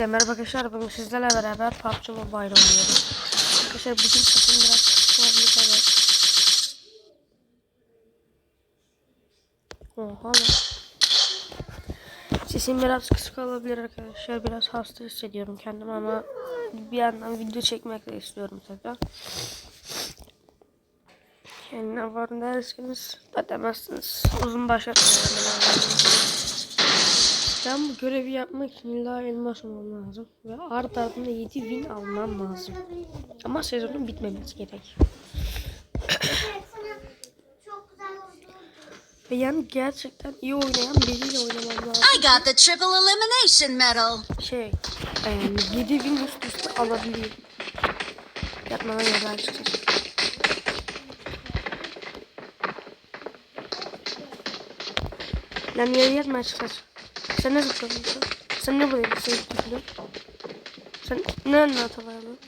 Merhaba arkadaşlar bugün sizlerle beraber PUBG Mobile oynuyoruz. Arkadaşlar bugün sesim biraz kısık olabilir evet. Oha lan. Sesim biraz kısık olabilir arkadaşlar. Biraz hasta hissediyorum kendimi ama bir yandan video çekmek de istiyorum tekrar. Yani ne var derseniz ödemezsiniz. Uzun başlatmayalım. Ben bu görevi yapmak için illa elmas olmam lazım. Ve art ardına 7 win almam lazım. Ama sezonun bitmemesi gerek. Ve yani gerçekten iyi oynayan biriyle oynamam lazım. I got the triple elimination medal. Şey, e, 7 win üst üste alabileyim. Yapmana göre açıkçası. Lan niye yapma açıkçası? Sen ne zıplıyorsun? Sen ne buraya sen zıplıyorsun? Sen ne elma atıyorsun?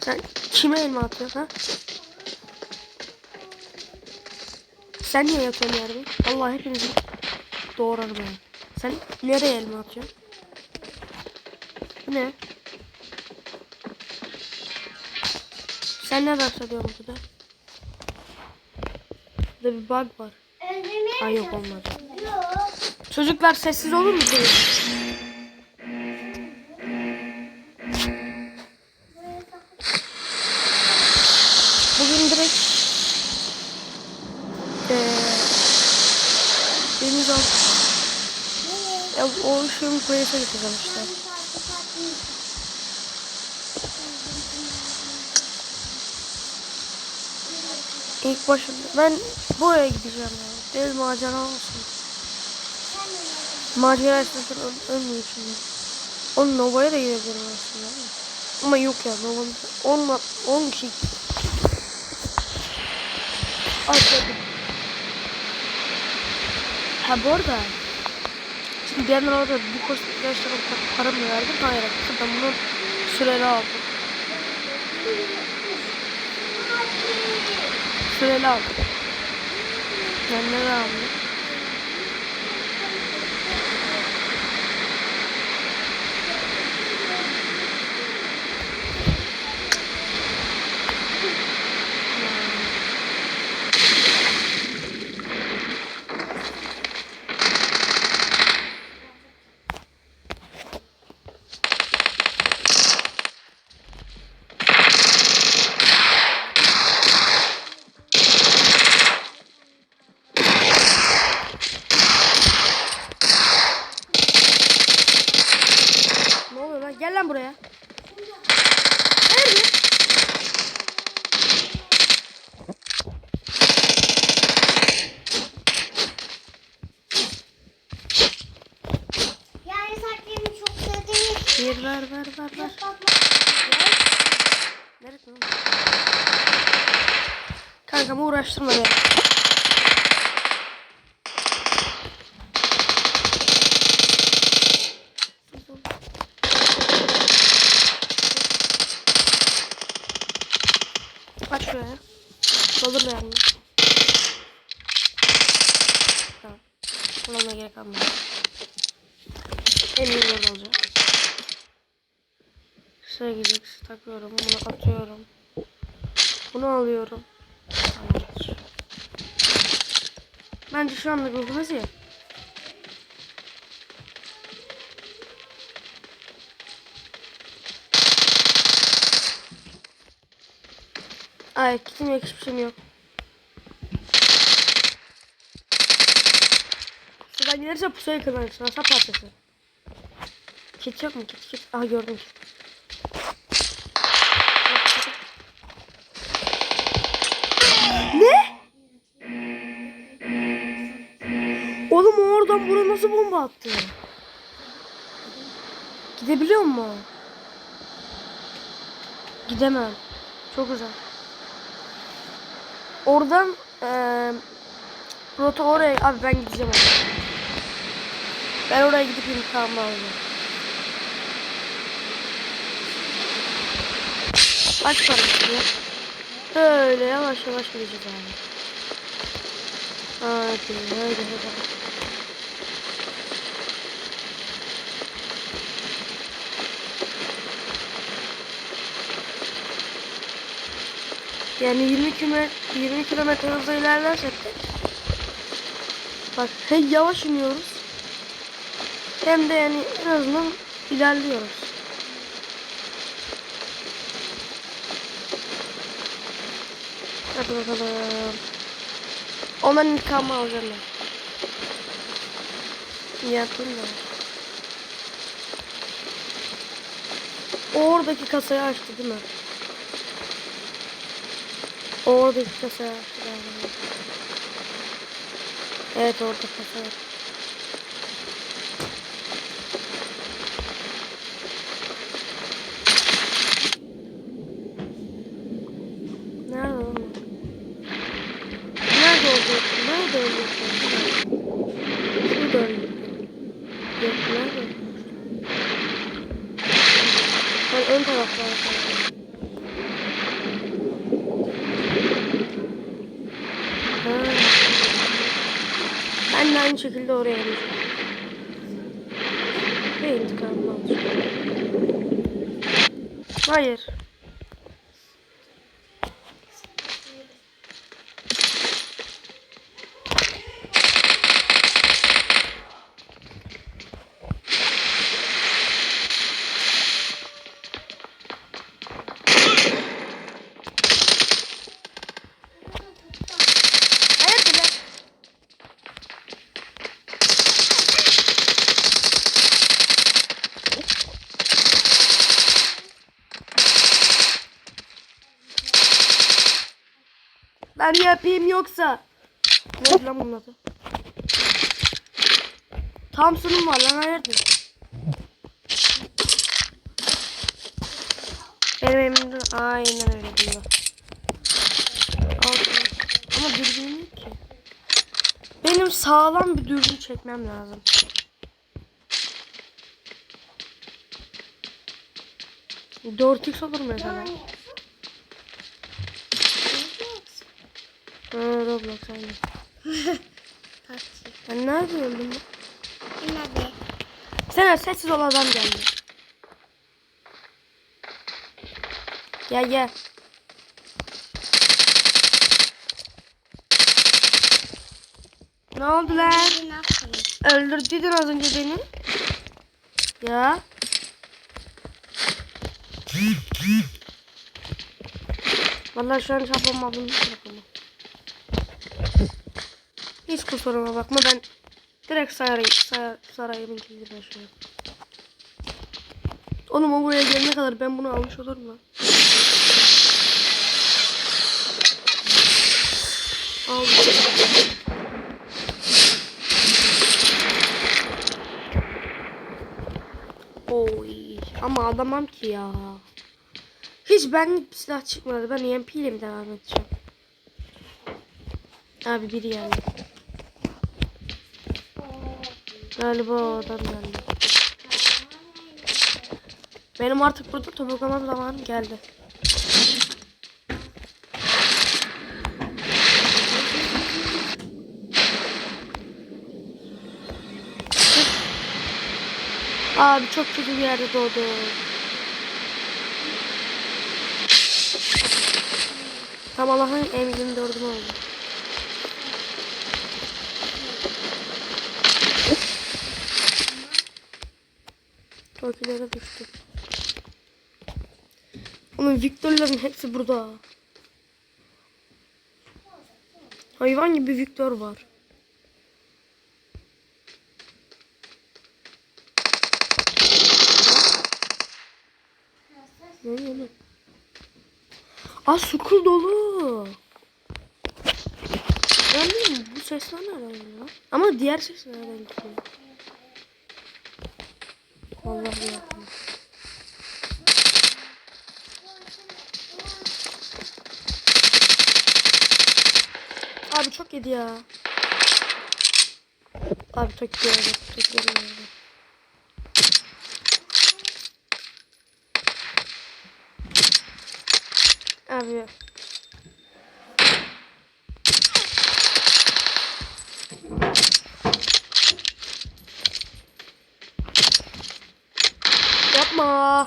Sen kime elma atıyorsun ha? Sen niye yatıyorsun yerde? Allah hepinizi doğrarım ben. Sen nereye elma atıyorsun? Ne? Sen ne dans ediyorsun burada? Burada bir bug var. Ay yok olmadı. Çocuklar sessiz olur mu? Bugün direkt eee deniz al. Ya o şeyin kulesine gideceğim işte. İlk başında ben buraya gideceğim ya. Deniz macera olsun. Macera istersen öl ölmüyor şimdi. Onun Nova'ya da gidebilirim aslında. Ama yok ya Nova'nın 10 10 kişi. Atladım. Ha bu arada. Şimdi bir yandan orada bu kostümlerden para mı verdim? Hayır arkadaşlar ben bunu süreli aldım. Süreli aldım. Yani ne aldım? Ne oluyor lan? Gel lan buraya. Nerede? Yani saçlarımı çok sevdiğim Bir ver ver ver ver. Nerede lan? Kankam uğraştırma beni. Aç şuraya. Doldur beğendim. Tamam. Kullanmaya gerek kalmadı. En iyi yol olacak. Şuraya gidecek. Takıyorum. Bunu atıyorum. Bunu alıyorum. Hayır. Bence şu anda bulduğumuz iyi. Ay kitim yok hiçbir şeyim yok. Şuradan gelirse pusayı kırmalısın. Asap parçası. Kit yok mu? Kit kit. Aha gördüm kit. Ne? Oğlum oradan buraya nasıl bomba attı? Gidebiliyor mu? Gidemem. Çok uzak. Oradan eee rota oraya abi ben gideceğim oraya. Ben oraya gidip intikamımı alacağım. Kaç para istiyor? Böyle yavaş yavaş gideceğiz abi. Hadi hadi hadi. Yani 20 kilometre 20 kilometre hızla ilerlersek de bak hem yavaş iniyoruz hem de yani en azından ilerliyoruz. Hadi bakalım. Ondan intikamı alacağım ben. Yapayım da. Oradaki kasayı açtı değil mi? Kasayı açtı galiba. Evet orada kasa. Hayır. Yoksa. Ne lan bunun adı? Thompson'um var lan hayırdır? Benim elimde aynen öyle şunu. Ama dürbün yok ki. Benim sağlam bir dürbün çekmem lazım. Dört x olur mesela. Ha, Roblox aynen. Ben nerede öldüm? Nerede? Sen sessiz ol adam geldi. Gel gel. Ne oldu lan? Öldürdün az önce beni. Ya. Vallahi şu an çapam abim hiç kusuruma bakma ben direkt sarayım, sar, sarayımın kilidi başlıyorum. Oğlum o buraya gelene kadar ben bunu almış olur mu? Aldım. Oy. Ama adamam ki ya. Hiç bir silah çıkmadı. Ben EMP ile mi devam edeceğim? Abi biri geldi. Galiba o adam geldi. Benim artık burada topuklamam zamanım geldi. Abi çok kötü bir yerde doğdu. Tam Allah'ın emrinin dördüm oldu. Tokilere düştü. Onun Victor'ların hepsi burada. Hayvan gibi Victor var. Ne oluyor? Aa sukul dolu. Ben bu sesler nereden geliyor? Ama diğer ses nereden geliyor? Vallahi ya. Abi çok yedi ya. Abi çok yedi. Çok yedi. Abi. yapma.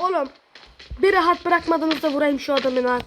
Oğlum bir rahat bırakmadınız da vurayım şu adamı lan.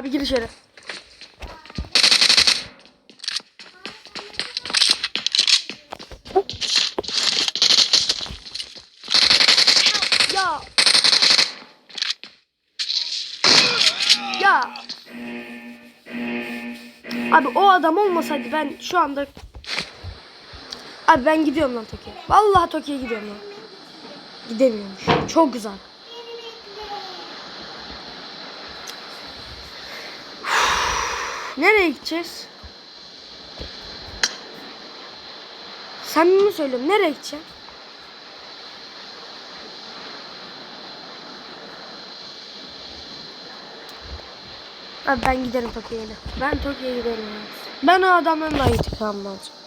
Abi gir içeri. Ya. Ya. Abi o adam olmasaydı ben şu anda Abi ben gidiyorum lan Tokyo'ya. Vallahi Tokyo'ya gidiyorum lan. Gidemiyormuş. Çok güzel. Nereye gideceğiz? Sen mi söylüyorum? Nereye gideceğim? Abi ben giderim Tokyo'ya. Ben Tokyo'ya giderim. Ben o adamın da intikamını alacağım.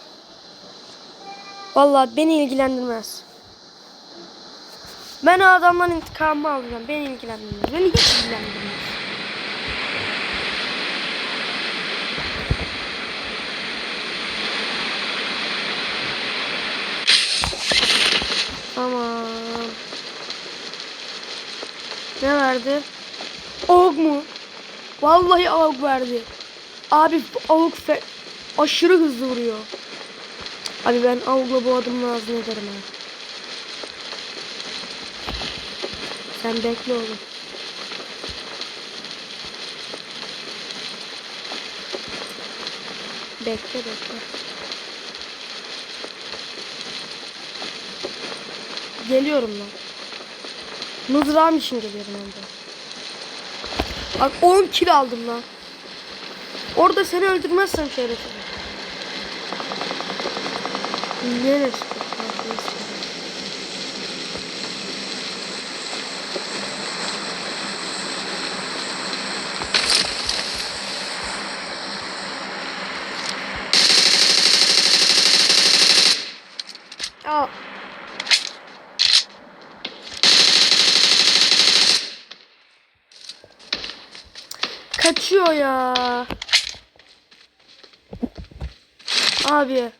Vallahi beni ilgilendirmez. Ben o adamdan intikamımı alacağım. Beni ilgilendirmez. Beni hiç ilgilendirmez. Tamam. Ne verdi? Avuk mu? Vallahi avuk verdi. Abi avuk aşırı hızlı vuruyor. Abi ben avukla bu adamın ağzını ederim ha. Sen bekle oğlum. Bekle bekle. Geliyorum lan. Mızrağım için geliyorum de. Bak 10 kill aldım lan. Orada seni öldürmezsem şerefim. Neresi? Aa. Kaçıyor ya. Abi.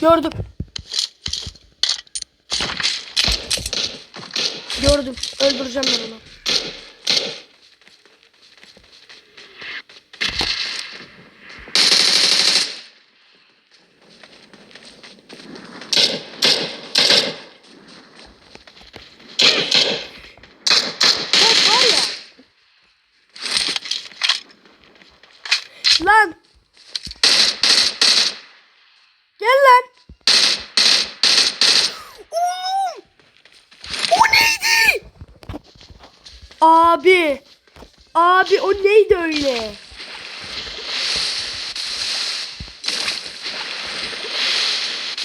Gördüm. Gördüm. Öldüreceğim ben onu. Bak var ya. Lan. Gel lan. Oğlum. O neydi? Abi. Abi o neydi öyle?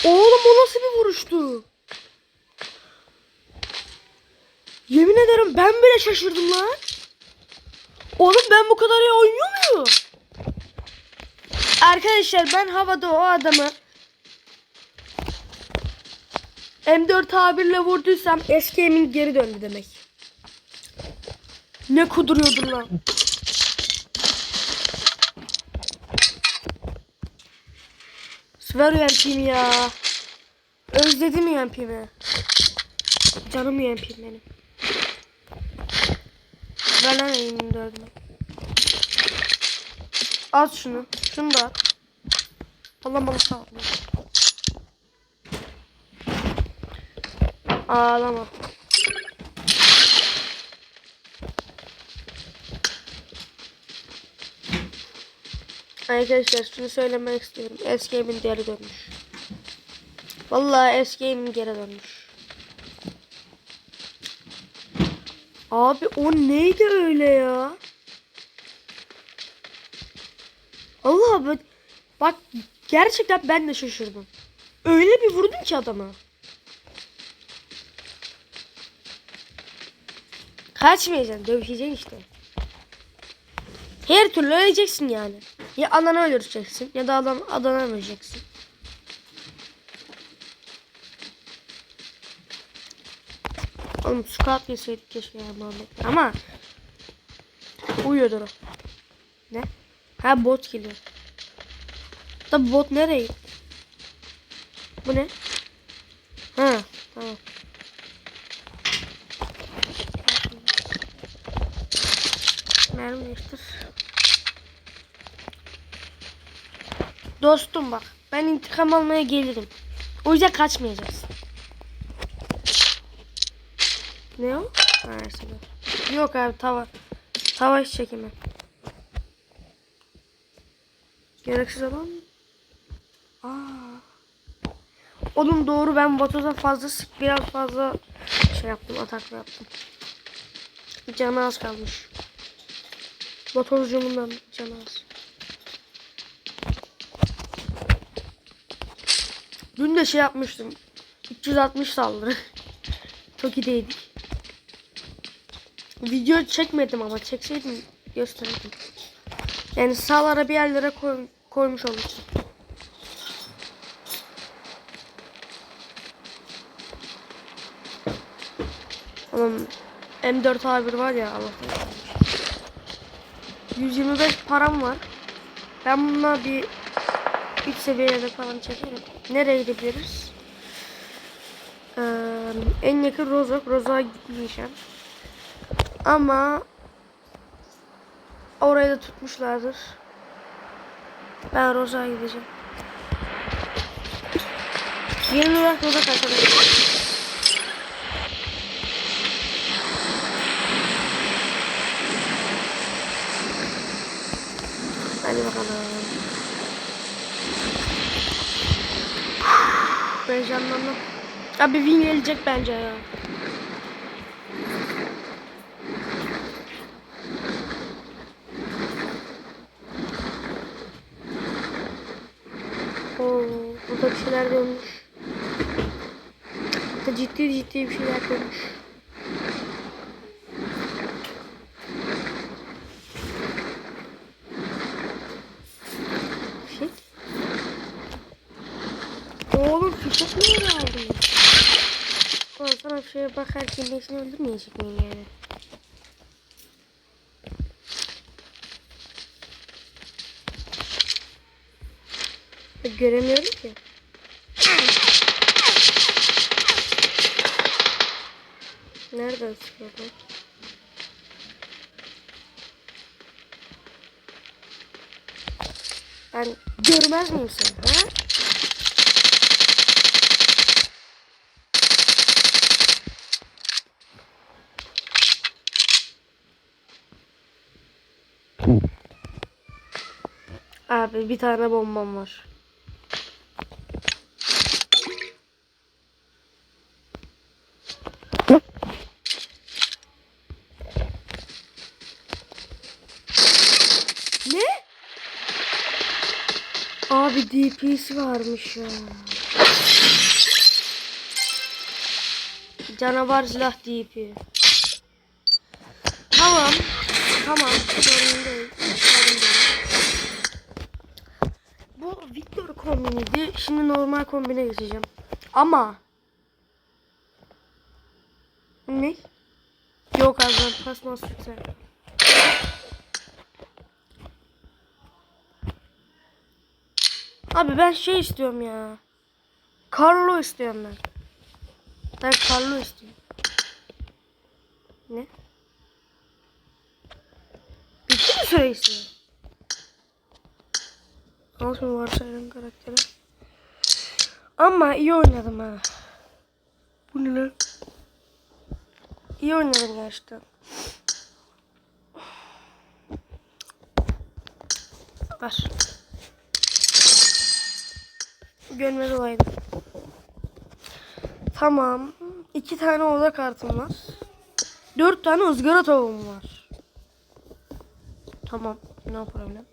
Oğlum o nasıl bir vuruştu? Yemin ederim ben bile şaşırdım lan. Oğlum ben bu kadar iyi oynuyor muyum? Arkadaşlar ben havada o adamı M4 tabirle vurduysam eski emin geri döndü demek. Ne kuduruyordum lan. Ver UMP'mi ya. Özledim UMP'mi. Canım UMP'm benim. Ver lan elimini dördüme. At şunu. Şunu da at. Allah bana sağ ol. Ağlama. Arkadaşlar şunu söylemek istiyorum. Eski emin geri dönmüş. Vallahi eski emin geri dönmüş. Abi o neydi öyle ya? Allah bak, bak Gerçekten ben de şaşırdım. Öyle bir vurdun ki adama. Kaçmayacaksın, dövüşeceksin işte. Her türlü öleceksin yani. Ya ananı öldüreceksin ya da adam adana öleceksin. Oğlum scout yeseydik keşke ya Muhammed. Ama uyuyordur o. Ne? Ha bot geliyor. Da bot nereye? gitti? Bu ne? Ha tamam. Mermi değiştir. Dostum bak. Ben intikam almaya gelirim. O yüzden kaçmayacaksın. Ne o? Ha. Yok abi tava. Tava hiç çekemem. Gereksiz adam mı? Aa. Oğlum doğru ben Vatoz'a fazla sık biraz fazla şey yaptım atak yaptım. Canı az kalmış. Vatozcumundan canı az. Dün de şey yapmıştım. 360 saldırı. Toki'deydik. Video çekmedim ama çekseydim gösterirdim. Yani sağlara bir yerlere koy, koymuş olursun. Oğlum M4 A1 var ya Allah'tan. 125 param var. Ben bununla bir 3 seviyede falan çekerim. Nereye gidebiliriz? Ee, en yakın Rozok. Rozok'a gitmeyeceğim. Ama orayı da tutmuşlardır. Ben Rozok'a gideceğim. 20 olarak Rozok arkadaşlar. Hadi bakalım. Heyecanlandım. Abi win gelecek bence ya. Burada bir şeyler dönmüş. Burada ciddi ciddi bir şeyler dönmüş. Şey. Oğlum fişek niye aldın? Ulan sana şeye bakarken ben seni öldürmeyecek miyim yani? Göremiyorum ki. Nereden sıkıyor bu? Ben görmez miyim seni ha? Abi bir tane bombam var. Ne? DP'si varmış ya. Canavar silah DP. Tamam. Tamam. Bu Victor kombiniydi. Şimdi normal kombine geçeceğim. Ama ne? Yok abi ben pasmas güzel. Abi ben şey istiyorum ya. Carlo istiyorum ben. Ben Carlo istiyorum. Ne? Bitti mi süresi? Olsun varsayılan karakteri. Ama iyi oynadım ha. Bu ne lan? İyi oynadım gerçekten. Ver. Görmez olaydım. Tamam. İki tane oda kartım var. Dört tane ızgara tavuğum var. Tamam. No problem.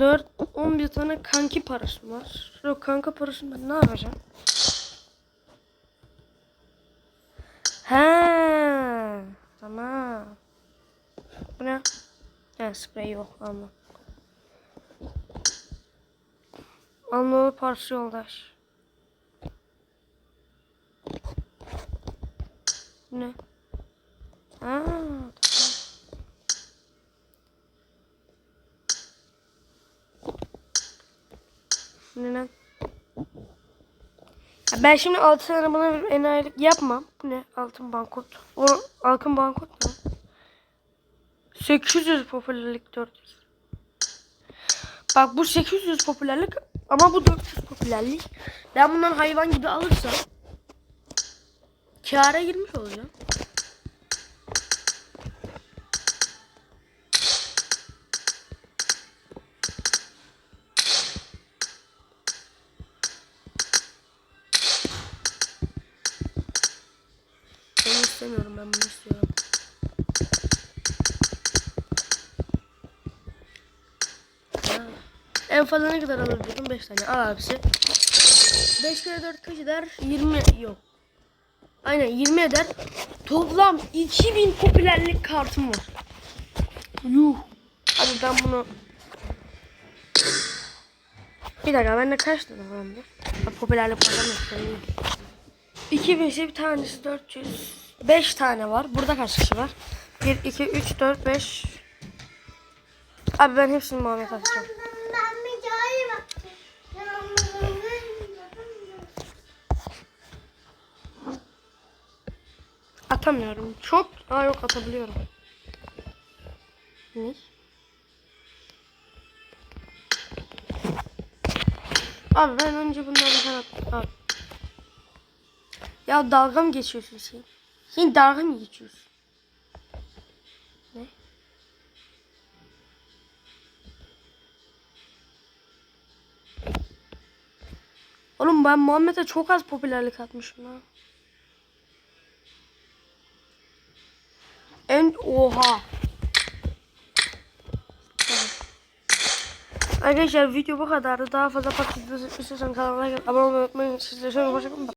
4, 11 tane kanki parası var. Yok kanka parasını ben ne yapacağım? He, tamam. Bu ne? He, sprey yok anladım. Anlamlı parça yoldaş. Ne? Ha, tamam. Ne lan? Ya Ben şimdi altın arabana enayilik yapmam. Bu ne? Altın bankot. O altın bankot ne? 800 popülerlik 400. Bak bu 800 popülerlik ama bu 400 popülerlik. Ben bundan hayvan gibi alırsam kâra girmiş olacağım. Bunu istemiyorum ben bunu istiyorum. Ha. En fazla ne kadar alabiliyordum? 5 tane. Al abisi. 5 kere 4 kaç eder? 20 yok. Aynen 20 eder. Toplam 2000 popülerlik kartım var. Yuh. Hadi ben bunu... Bir dakika bende kaç tane var? Ha, popülerlik falan yok. 2000 ise bir tanesi 400. 5 tane var. Burada kaç kişi var? 1, 2, 3, 4, 5. Abi ben hepsini Muhammed atacağım. Atamıyorum. Çok. Aa yok atabiliyorum. Ne? Abi ben önce bunları sen at. Ya dalga mı geçiyorsun sen? Sen dalga mı geçiyorsun? Ne? Oğlum ben Muhammed'e çok az popülerlik atmışım ha. En oha. Arkadaşlar video bu kadardı. Daha fazla patates istiyorsan kanala abone olmayı unutmayın. Hoşçakalın.